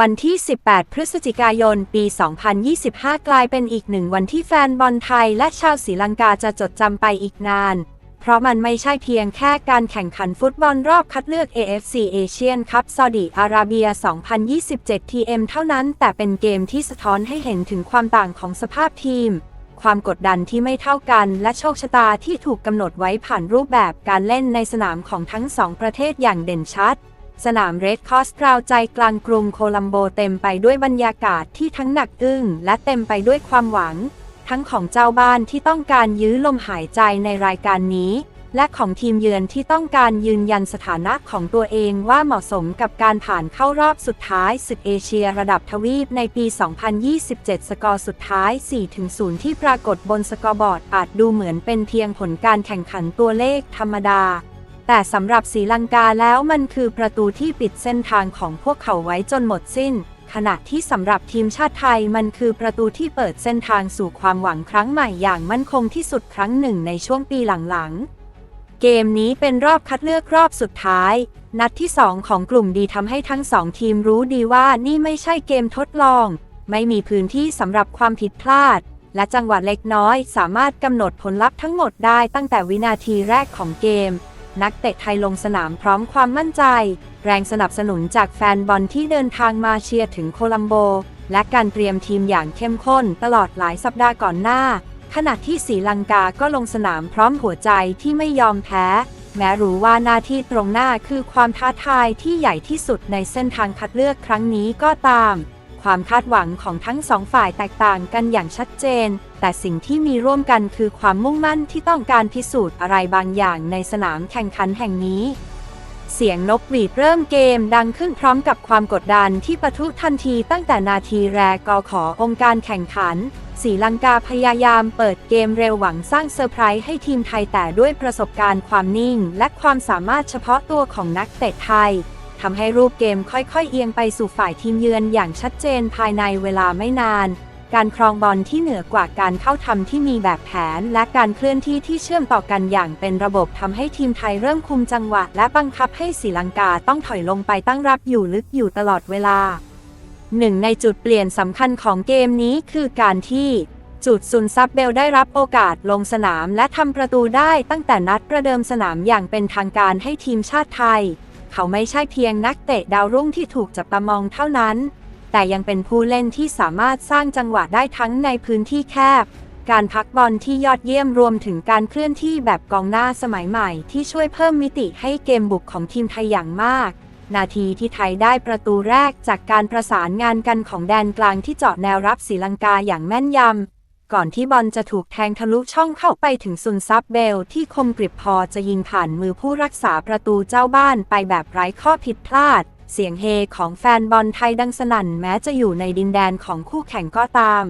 วันที่ 18 พฤศจิกายน ปี 2025 กลายเป็นอีกหนึ่งวันที่แฟนบอลไทยและชาวศรีลังกาจะจดจำไปอีกนาน เพราะมันไม่ใช่เพียงแค่การแข่งขันฟุตบอลรอบคัดเลือก AFC Asian Cup ซาอุดิอาระเบีย 2027 TM เท่านั้น แต่เป็นเกมที่สะท้อนให้เห็นถึงความต่างของสภาพทีม ความกดดันที่ไม่เท่ากัน และโชคชะตาที่ถูกกำหนดไว้ผ่านรูปแบบการเล่นในสนามของทั้งสองประเทศอย่างเด่นชัด สนามเรดคอสกราวใจกลางกรุงโคลัมโบเต็มไปด้วยบรรยากาศที่ทั้งหนักอึ้งและเต็มไปด้วยความหวัง ทั้งของเจ้าบ้านที่ต้องการยื้อลมหายใจในรายการนี้ และของทีมเยือนที่ต้องการยืนยันสถานะของตัวเองว่าเหมาะสมกับการผ่านเข้ารอบสุดท้ายศึกเอเชียระดับทวีปในปี 2027 สกอร์สุดท้าย 4-0 ที่ปรากฏบนสกอร์บอร์ดอาจดูเหมือนเป็นเพียงผลการแข่งขันตัวเลขธรรมดา แต่สำหรับศรีลังกาแล้วมันคือประตูที่ปิดเส้นทางของพวกเขาไว้จนหมดสิ้น ขณะที่สำหรับทีมชาติไทยมันคือประตูที่เปิดเส้นทางสู่ความหวังครั้งใหม่อย่างมั่นคงที่สุดครั้งหนึ่งในช่วงปีหลังๆ เกมนี้เป็นรอบคัดเลือกรอบสุดท้าย นัดที่2ของกลุ่มดีทำให้ทั้งสองทีมรู้ดีว่านี่ไม่ใช่เกมทดลอง ไม่มีพื้นที่สำหรับความผิดพลาด และจังหวะเล็กน้อย สามารถกำหนดผลลัพธ์ทั้งหมดได้ตั้งแต่วินาทีแรกของเกม นักเตะไทยลงสนามพร้อมความมั่นใจ แรงสนับสนุนจากแฟนบอลที่เดินทางมาเชียร์ถึงโคลัมโบ และการเตรียมทีมอย่างเข้มข้นตลอดหลายสัปดาห์ก่อนหน้า ขณะที่ศรีลังกาก็ลงสนามพร้อมหัวใจที่ไม่ยอมแพ้ แม้รู้ว่าหน้าที่ตรงหน้าคือความท้าทายที่ใหญ่ที่สุดในเส้นทางคัดเลือกครั้งนี้ก็ตาม ความคาดหวังของทั้งสองฝ่ายแตกต่างกันอย่างชัดเจน แต่สิ่งที่มีร่วมกันคือความมุ่งมั่นที่ต้องการพิสูจน์อะไรบางอย่างในสนามแข่งขันแห่งนี้ เสียงนกหวีดเริ่มเกมดังขึ้นพร้อมกับความกดดันที่ปะทุทันทีตั้งแต่นาทีแรกกอขอองค์การแข่งขันศรีลังกาพยายามเปิดเกมเร็วหวังสร้างเซอร์ไพรส์ให้ทีมไทยแต่ด้วยประสบการณ์ความนิ่ง และความสามารถเฉพาะตัวของนักเตะไทย ทำให้รูปเกมค่อยๆ เอียงไปสู่ฝ่ายทีมเยือนอย่างชัดเจนภายในเวลาไม่นาน การครองบอลที่เหนือกว่าการเข้าทำที่มีแบบแผน และการเคลื่อนที่ที่เชื่อมต่อกันอย่างเป็นระบบทำให้ทีมไทยเริ่มคุมจังหวะ และบังคับให้ศรีลังกาต้องถอยลงไปตั้งรับอยู่ลึกอยู่ตลอดเวลาหนึ่งในจุดเปลี่ยนสำคัญของเกมนี้คือการที่จุดซุนซับเบลได้รับโอกาสลงสนามและทำประตูได้ตั้งแต่นัดประเดิมสนามอย่างเป็นทางการให้ทีมชาติไทย เขาไม่ใช่เพียงนักเตะดาวรุ่งที่ถูกจับตามองเท่านั้น แต่ยังเป็นผู้เล่นที่สามารถสร้างจังหวะได้ทั้งในพื้นที่แคบ การพักบอลที่ยอดเยี่ยมรวมถึงการเคลื่อนที่แบบกองหน้าสมัยใหม่ ที่ช่วยเพิ่มมิติให้เกมบุกของทีมไทยอย่างมาก นาทีที่ไทยได้ประตูแรกจากการประสานงานกันของแดนกลางที่เจาะแนวรับศรีลังกาอย่างแม่นยำ ก่อนที่บอลจะถูกแทงทะลุช่องเข้าไปถึงซุนซับเบล ที่คมกริบพอจะยิงผ่านมือผู้รักษาประตูเจ้าบ้านไปแบบไร้ข้อผิดพลาด เสียงเฮของแฟนบอลไทยดังสนั่นแม้จะอยู่ในดินแดนของคู่แข่งก็ตาม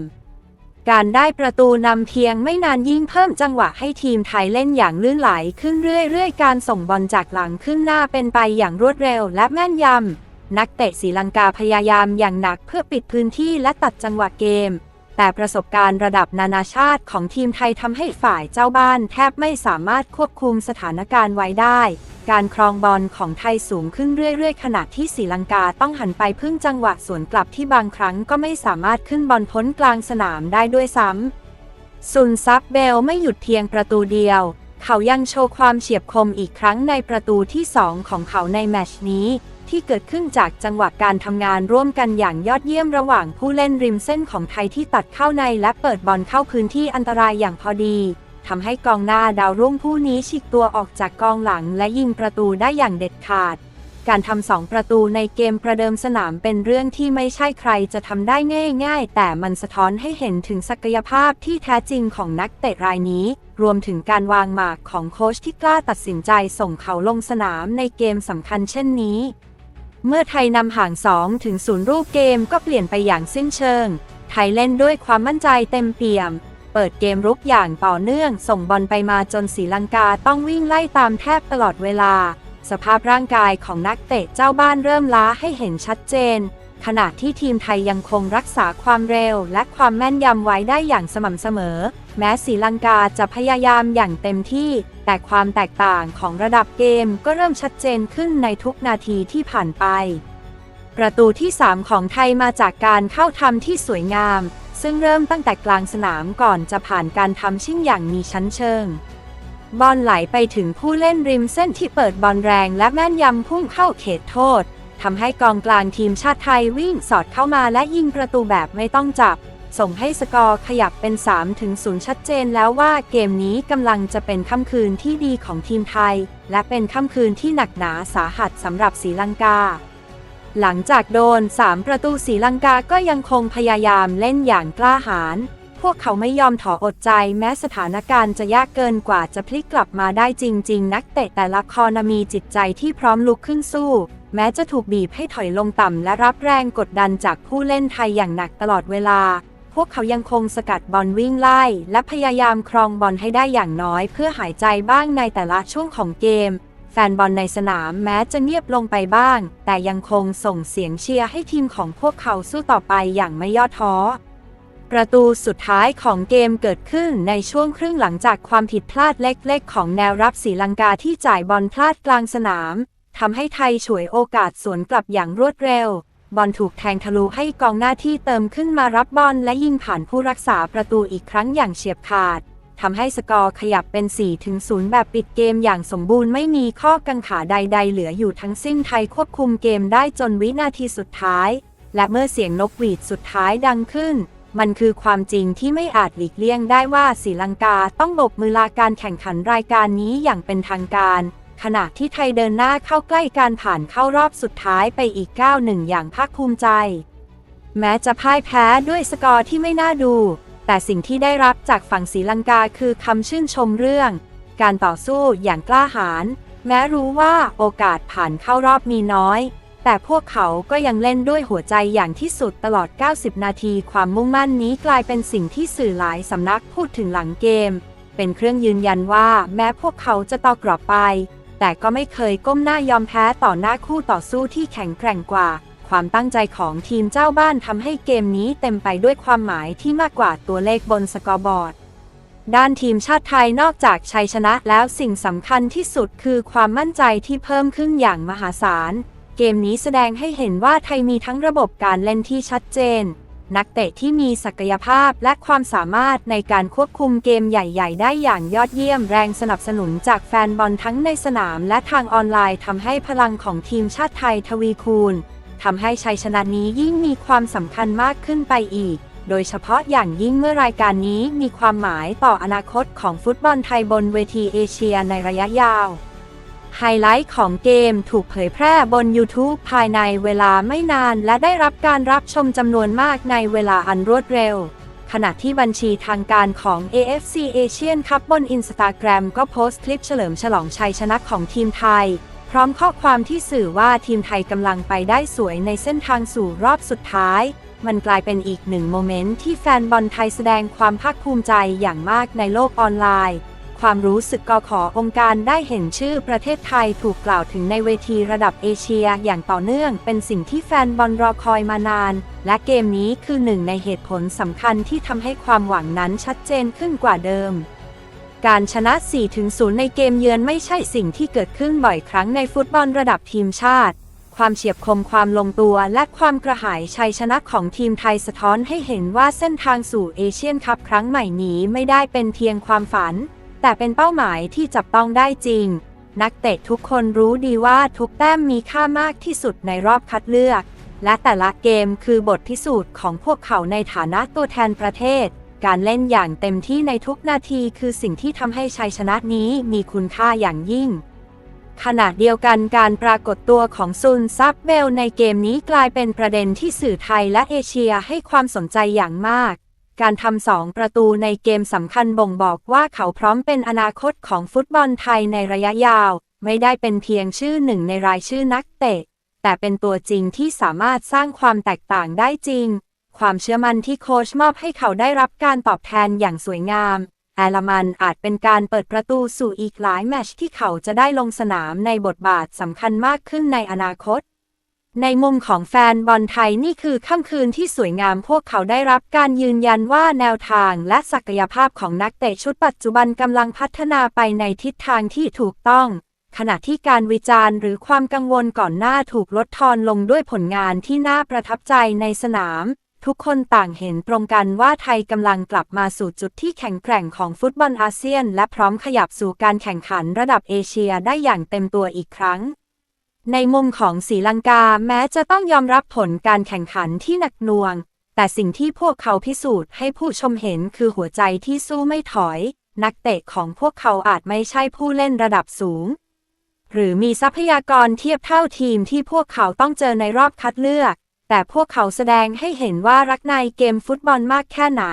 การได้ประตูนำเพียงไม่นานยิ่งเพิ่มจังหวะให้ทีมไทยเล่นอย่างลื่นไหลขึ้นเรื่อยๆ การส่งบอลจากหลังขึ้นหน้าเป็นไปอย่างรวดเร็วและแม่นยำนักเตะศรีลังกาพยายามอย่างหนักเพื่อปิดพื้นที่และตัดจังหวะเกม แต่ประสบการณ์ระดับนานาชาติของทีมไทยทำให้ฝ่ายเจ้าบ้านแทบไม่สามารถควบคุมสถานการณ์ไว้ได้ การครองบอลของไทยสูงขึ้นเรื่อยๆ ขณะที่ศรีลังกาต้องหันไปพึ่งจังหวะสวนกลับที่บางครั้งก็ไม่สามารถขึ้นบอลพ้นกลางสนามได้ด้วยซ้ำซุนซับเบลไม่หยุดเพียงประตูเดียว เขายังโชว์ความเฉียบคมอีกครั้งในประตูที่2ของเขาในแมตชนี้ ที่เกิดขึ้นจากจังหวะการทำงานร่วมกันอย่างยอดเยี่ยมระหว่างผู้เล่นริมเส้นของไทยที่ตัดเข้าในและเปิดบอลเข้าพื้นที่อันตรายอย่างพอดีทำให้กองหน้าดาวรุ่งผู้นี้ฉีกตัวออกจากกองหลังและยิงประตูได้อย่างเด็ดขาด การทำสองประตูในเกมประเดิมสนามเป็นเรื่องที่ไม่ใช่ใครจะทำได้ง่ายๆ แต่มันสะท้อนให้เห็นถึงศักยภาพที่แท้จริงของนักเตะรายนี้ รวมถึงการวางหมากของโค้ชที่กล้าตัดสินใจส่งเขาลงสนามในเกมสำคัญเช่นนี้ เมื่อไทยนำห่าง 2 ถึงศูนย์รูปเกมก็เปลี่ยนไปอย่างสิ้นเชิง ไทยเล่นด้วยความมั่นใจเต็มเปี่ยม เปิดเกมรุกอย่างต่อเนื่อง ส่งบอลไปมาจนศรีลังกาต้องวิ่งไล่ตามแทบตลอดเวลา สภาพร่างกายของนักเตะเจ้าบ้านเริ่มล้าให้เห็นชัดเจน ขณะที่ทีมไทยยังคงรักษาความเร็วและความแม่นยำไว้ได้อย่างสม่ำเสมอ แม้ศรีลังกาจะพยายามอย่างเต็มที่ แต่ความแตกต่างของระดับเกมก็เริ่มชัดเจนขึ้นในทุกนาทีที่ผ่านไป ประตูที่ 3 ของไทยมาจากการเข้าทำที่สวยงาม ซึ่งเริ่มตั้งแต่กลางสนามก่อนจะผ่านการทำชิ่งอย่างมีชั้นเชิงบอลไหลไปถึงผู้เล่นริมเส้นที่เปิดบอลแรงและแม่นยำพุ่งเข้าเขตโทษ ทำให้กองกลางทีมชาติไทยวิ่งสอดเข้ามาและยิงประตูแบบไม่ต้องจับ ส่งให้สกอร์ขยับเป็น 3 ถึง 0 ชัดเจนแล้วว่าเกมนี้กำลังจะเป็นค่ำคืนที่ดีของทีมไทย และเป็นค่ำคืนที่หนักหนาสาหัสสำหรับศรีลังกา หลังจากโดน 3 ประตูศรีลังกาก็ยังคงพยายามเล่นอย่างกล้าหาญพวกเขาไม่ยอมถออดใจแม้สถานการณ์จะยากเกินกว่าจะพลิกกลับมาได้จริง ๆ นักเตะแต่ละคอนะมีจิตใจที่พร้อมลุกขึ้นสู้ แม้จะถูกบีบให้ถอยลงต่ำและรับแรงกดดันจากผู้เล่นไทยอย่างหนักตลอดเวลา พวกเขายังคงสกัดบอลวิ่งไล่ และพยายามครองบอลให้ได้อย่างน้อยเพื่อหายใจบ้างในแต่ละช่วงของเกม แฟนบอลในสนามแม้จะเงียบลงไปบ้าง แต่ยังคงส่งเสียงเชียร์ให้ทีมของพวกเขาสู้ต่อไปอย่างไม่ย่อท้อประตูสุดท้ายของเกมเกิดขึ้นในช่วงครึ่งหลังจากความผิดพลาดเล็กๆ ของแนวรับศรีลังกาที่จ่ายบอลพลาดกลางสนาม ทำให้ไทยฉวยโอกาสสวนกลับอย่างรวดเร็ว บอลถูกแทงทะลุให้กองหน้าที่เติมขึ้นมารับบอลและยิงผ่านผู้รักษาประตูอีกครั้งอย่างเฉียบขาดทำให้สกอร์ขยับเป็น 4 ถึง 0 แบบปิดเกมอย่างสมบูรณ์ไม่มีข้อกังขาใด ๆ เหลืออยู่ทั้งสิ้นไทยควบคุมเกมได้จนวินาทีสุดท้าย และเมื่อเสียงนกหวีดสุดท้ายดังขึ้น มันคือความจริงที่ไม่อาจหลีกเลี่ยงได้ว่าศรีลังกาต้องบกมือลาการแข่งขันรายการนี้อย่างเป็นทางการ ขณะที่ไทยเดินหน้าเข้าใกล้การผ่านเข้ารอบสุดท้ายไปอีกก้าวหนึ่งอย่างภาคภูมิใจ แม้จะพ่ายแพ้ด้วยสกอร์ที่ไม่น่าดู แต่สิ่งที่ได้รับจากฝั่งศรีลังกาคือคำชื่นชมเรื่อง การต่อสู้อย่างกล้าหาญแม้รู้ว่าโอกาสผ่านเข้ารอบมีน้อย แต่พวกเขาก็ยังเล่นด้วยหัวใจอย่างที่สุดตลอด 90 นาที ความมุ่งมั่นนี้กลายเป็นสิ่งที่สื่อหลายสำนักพูดถึงหลังเกม เป็นเครื่องยืนยันว่าแม้พวกเขาจะต่อกรอบไป แต่ก็ไม่เคยก้มหน้ายอมแพ้ต่อหน้าคู่ต่อสู้ที่แข็งแกร่งกว่า ความตั้งใจของทีมเจ้าบ้านทำให้เกมนี้เต็มไปด้วยความหมายที่มากกว่าตัวเลขบนสกอร์บอร์ด ด้านทีมชาติไทยนอกจากชัยชนะแล้วสิ่งสำคัญที่สุดคือความมั่นใจที่เพิ่มขึ้นอย่างมหาศาล เกมนี้แสดงให้เห็นว่าไทยมีทั้งระบบการเล่นที่ชัดเจน นักเตะที่มีศักยภาพและความสามารถในการควบคุมเกมใหญ่ ๆ ได้อย่างยอดเยี่ยมแรงสนับสนุนจากแฟนบอลทั้งในสนามและทางออนไลน์ทำให้พลังของทีมชาติไทยทวีคูณทำให้ชัยชนะนี้ยิ่งมีความสำคัญมากขึ้นไปอีก โดยเฉพาะอย่างยิ่งเมื่อรายการนี้มีความหมายต่ออนาคตของฟุตบอลไทยบนเวทีเอเชียในระยะยาว ไฮไลท์ของเกมถูกเผยแพร่บน YouTube ภายในเวลาไม่นานและได้รับการรับชมจำนวนมากในเวลาอันรวดเร็ว ขณะที่บัญชีทางการของ AFC Asian Cup บน Instagram ก็โพสต์คลิปเฉลิมฉลองชัยชนะของทีมไทย พร้อมข้อความที่สื่อว่าทีมไทยกำลังไปได้สวยในเส้นทางสู่รอบสุดท้าย มันกลายเป็นอีกหนึ่งโมเมนต์ที่แฟนบอลไทยแสดงความภาคภูมิใจอย่างมากในโลกออนไลน์ ความรู้สึกกอขอองค์การได้เห็นชื่อประเทศไทยถูกกล่าวถึงในเวทีระดับเอเชียอย่างต่อเนื่องเป็นสิ่งที่แฟนบอลรอคอยมานาน และเกมนี้คือหนึ่งในเหตุผลสำคัญที่ทำให้ความหวังนั้นชัดเจนขึ้นกว่าเดิมการชนะ 4-0 ในเกมเยือนไม่ใช่สิ่งที่เกิดขึ้นบ่อยครั้งในฟุตบอลระดับทีมชาติ ความเฉียบคมความลงตัวและความกระหายชัยชนะของทีมไทยสะท้อนให้เห็นว่าเส้นทางสู่เอเชียนคัพครั้งใหม่นี้ไม่ได้เป็นเพียงความฝัน แต่เป็นเป้าหมายที่จับต้องได้จริง นักเตะทุกคนรู้ดีว่าทุกแต้มมีค่ามากที่สุดในรอบคัดเลือก และแต่ละเกมคือบทพิสูจน์ของพวกเขาในฐานะตัวแทนประเทศ การเล่นอย่างเต็มที่ในทุกนาทีคือสิ่งที่ทำให้ชัยชนะนี้มีคุณค่าอย่างยิ่งขณะเดียวกันการปรากฏตัวของซุนซับเบลในเกมนี้กลายเป็นประเด็นที่สื่อไทยและเอเชียให้ความสนใจอย่างมาก การทำสองประตูในเกมสำคัญบ่งบอกว่าเขาพร้อมเป็นอนาคตของฟุตบอลไทยในระยะยาว ไม่ได้เป็นเพียงชื่อหนึ่งในรายชื่อนักเตะ แต่เป็นตัวจริงที่สามารถสร้างความแตกต่างได้จริง ความเชื่อมั่นที่โค้ชมอบให้เขาได้รับการตอบแทนอย่างสวยงามแอลมันอาจเป็นการเปิดประตูสู่อีกหลายแมตช์ที่เขาจะได้ลงสนามในบทบาทสำคัญมากขึ้นในอนาคต ในมุมของแฟนบอลไทยนี่คือค่ำคืนที่สวยงามพวกเขาได้รับการยืนยันว่าแนวทางและศักยภาพของนักเตะชุดปัจจุบันกำลังพัฒนาไปในทิศทางที่ถูกต้อง ขณะที่การวิจารณ์หรือความกังวลก่อนหน้าถูกลดทอนลงด้วยผลงานที่น่าประทับใจในสนาม ทุกคนต่างเห็นตรงกันว่าไทยกำลังกลับมาสู่จุดที่แข็งแกร่งของฟุตบอลอาเซียน และพร้อมขยับสู่การแข่งขันระดับเอเชียได้อย่างเต็มตัวอีกครั้ง ในมุมของศรีลังกาแม้จะต้องยอมรับผลการแข่งขันที่หนักหน่วง แต่สิ่งที่พวกเขาพิสูจน์ให้ผู้ชมเห็นคือหัวใจที่สู้ไม่ถอย นักเตะของพวกเขาอาจไม่ใช่ผู้เล่นระดับสูง หรือมีทรัพยากรเทียบเท่าทีมที่พวกเขาต้องเจอในรอบคัดเลือก แต่พวกเขาแสดงให้เห็นว่ารักในเกมฟุตบอลมากแค่ไหน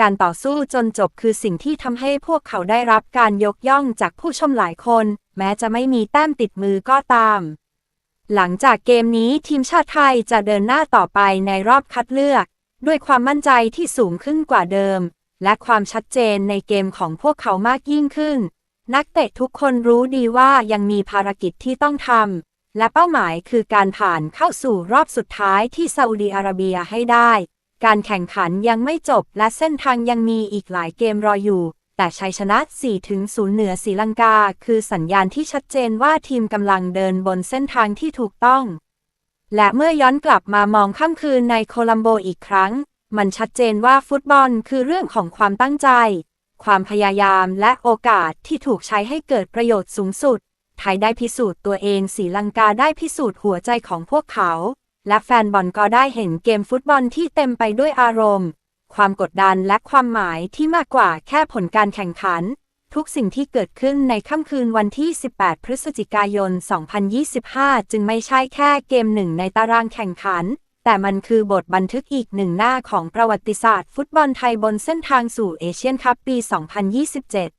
การต่อสู้จนจบคือสิ่งที่ทำให้พวกเขาได้รับการยกย่องจากผู้ชมหลายคน แม้จะไม่มีแต้มติดมือก็ตาม หลังจากเกมนี้ทีมชาติไทยจะเดินหน้าต่อไปในรอบคัดเลือก ด้วยความมั่นใจที่สูงขึ้นกว่าเดิม และความชัดเจนในเกมของพวกเขามากยิ่งขึ้น นักเตะทุกคนรู้ดีว่ายังมีภารกิจที่ต้องทำและเป้าหมายคือการผ่านเข้าสู่รอบสุดท้ายที่ซาอุดีอาระเบียให้ได้ การแข่งขันยังไม่จบและเส้นทางยังมีอีกหลายเกมรออยู่ แต่ชัยชนะ 4-0 เหนือศรีลังกา คือสัญญาณที่ชัดเจนว่าทีมกำลังเดินบนเส้นทางที่ถูกต้อง และเมื่อย้อนกลับมามองค่ำคืนในโคลัมโบอีกครั้ง มันชัดเจนว่าฟุตบอลคือเรื่องของความตั้งใจ ความพยายามและโอกาสที่ถูกใช้ให้เกิดประโยชน์สูงสุด ไทยได้พิสูจน์ตัวเองศรีลังกาได้พิสูจน์หัวใจของพวกเขา และแฟนบอลก็ได้เห็นเกมฟุตบอลที่เต็มไปด้วยอารมณ์ ความกดดันและความหมายที่มากกว่าแค่ผลการแข่งขัน ทุกสิ่งที่เกิดขึ้นในค่ำคืนวันที่ 18 พฤศจิกายน 2025 จึงไม่ใช่แค่เกมหนึ่งในตารางแข่งขัน แต่มันคือบทบันทึกอีกหนึ่งหน้าของประวัติศาสตร์ ฟุตบอลไทยบนเส้นทางสู่เอเชียนคัพปี 2027